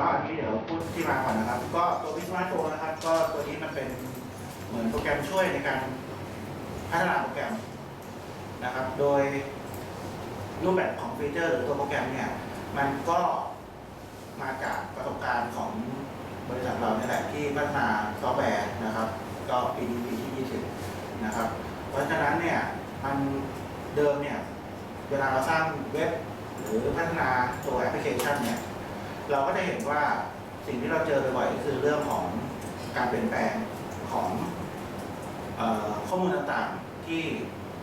ก็อันนี้เดี๋ยวพูดที่มาก่อนนะครับ ก็ตัววิสมาร์ทโฟนนะครับ ก็ตัวนี้มันเป็นเหมือนโปรแกรมช่วยในการพัฒนาโปรแกรมนะครับ โดยรูปแบบของฟีเจอร์หรือตัวโปรแกรมเนี่ย มันก็มาจากประสบการณ์ของบริษัทเราเนี่ยแหละที่พัฒนาซอฟต์แวร์นะครับ ก็ปีนี้ปีที่20นะครับ เพราะฉะนั้นเนี่ยมันเดิมเนี่ย เวลาเราสร้างเว็บ หรือพัฒนาตัวแอปพลิเคชันเนี่ย เราก็จะเห็นว่าสิ่งที่เราเจอบ่อยๆคือเรื่องของการเปลี่ยนแปลงของออข้อมูลต่างๆที่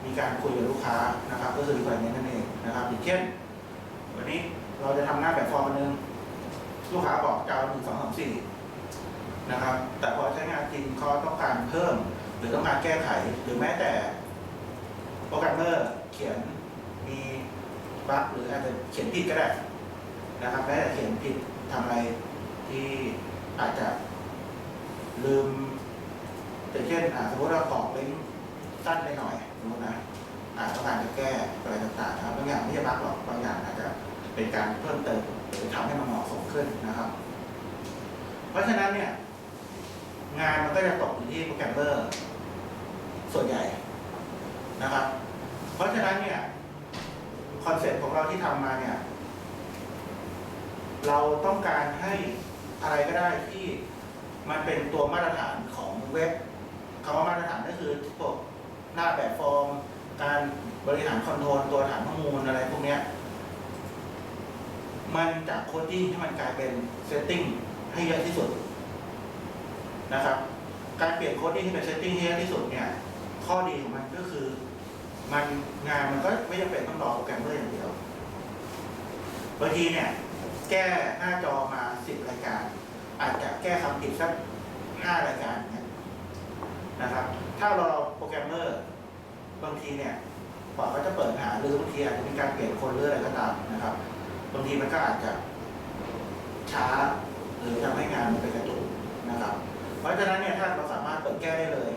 มีการคุยกับลูกค้านะครับ ก็คือ requirement นั่นเองนะครับอย่างเช่นวันนี้เราจะทำหน้าแบบฟอร์มอันนึงลูกค้าบอกจะเอาหนึ่งสองสามสี่นะครับ แต่พอใช้งานจริงเขาต้องการเพิ่ม หรือต้องการแก้ไข หรือแม้แต่โปรแกรมเมอร์เขียนมีบั๊กหรืออาจจะเขียนผิดก็ได้ นะครับแม้แต่เขียนผิดทำอะไรที่อาจจะลืมอย่างเช่นอ่าสมมติเรากรอกลิงก์สั้นไปหน่อยสมมตินะอาจต้องการจะแก้อะไรต่างๆนะครับบางอย่างไม่ใช่บั๊กหรอกบางอย่างอาจจะเป็นการเพิ่มเติมหรือทำให้มันเหมาะสมขึ้นนะครับ เพราะฉะนั้นเนี่ย งานมันก็จะตกอยู่ที่โปรแกรมเมอร์ส่วนใหญ่นะครับ เพราะฉะนั้นเนี่ยคอนเซ็ปต์ของเราที่ทำมาเนี่ย เราต้องการให้อะไรก็ได้ที่มันเป็นตัวมาตรฐานของเว็บคำว่ามาตรฐานก็คือพวกหน้าแบบฟอร์ม การบริหารคอนโทรลตัวฐานข้อมูลอะไรพวกนี้มันจากโคดดิ้งให้มันกลายเป็นเซตติ้งให้เยอะที่สุดนะครับการเปลี่ยนโคดดิ้งให้เป็นเซตติ้งให้เยอะที่สุดเนี่ยข้อดีของมันก็คือมันงานมันก็ไม่จำเป็นต้องรอโปรแกรมเมอร์อย่างเดียวบางทีเนี่ย แก้หน้าจอมาสิบรายการ อาจจะแก้คำผิดสักห้ารายการเนี่ยนะครับ ถ้าเราโปรแกรมเมอร์บางทีเนี่ยกว่าเขาจะเปิดหาหรือบางทีอาจจะมีการเปลี่ยนคนหรืออะไรก็ตามนะครับ บางทีมันก็อาจจะช้าหรือทำให้งานมันเป็นกระตุกนะครับ เพราะฉะนั้นเนี่ยถ้าเราสามารถเปิดแก้ได้เลย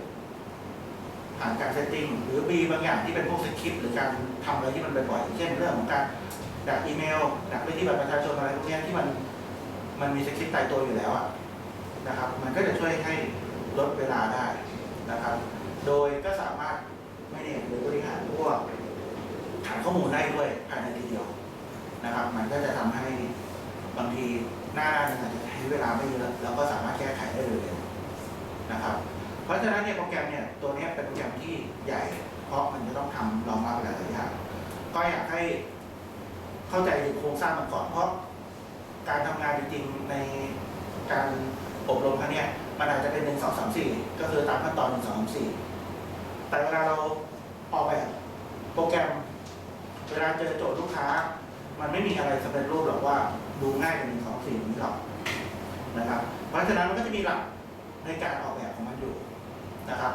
ผ่านการเซตติ้งหรือมีบางอย่างที่เป็นพวกสคริปต์หรือการทำอะไรที่มันบ่อยๆเช่นเรื่องของการ ดักอีเมล ดักไปที่บัตรประชาชนอะไรพวกนี้ที่มันมันมีสคริปต์ตายตัวอยู่แล้วอะนะครับ มันก็จะช่วยให้ลดเวลาได้นะครับ โดยก็สามารถไม่เนี่ยหรือบริหารพวกฐานข้อมูลได้ด้วยภายในทีเดียวนะครับ มันก็จะทำให้บางทีหน้าอาจจะใช้เวลาไม่เยอะแล้วก็สามารถแก้ไขได้เร็วๆนะครับ เพราะฉะนั้นเนี่ยโปรแกรมเนี่ยตัวนี้เป็นโปรแกรมที่ใหญ่ เพราะมันจะต้องทำรองรับหลายๆอย่างก็อยากให้ เข้าใจถึงโครงสร้างมันก่อนเพราะการทำงานจริงๆในการอบรมครั้งเนี้ยมันอาจจะเป็นหนึ่งสองสามสี่ก็คือตามขั้นตอนหนึ่งสองสามสี่แต่เวลาเราออกแบบโปรแกรม เวลาเจอโจทย์ลูกค้า มันไม่มีอะไรสำเร็จรูปหรอกว่าดูง่ายกว่าหนึ่งสองสี่นี้หรอกนะครับ เพราะฉะนั้นมันก็จะมีหลักในการออกแบบของมันอยู่นะครับ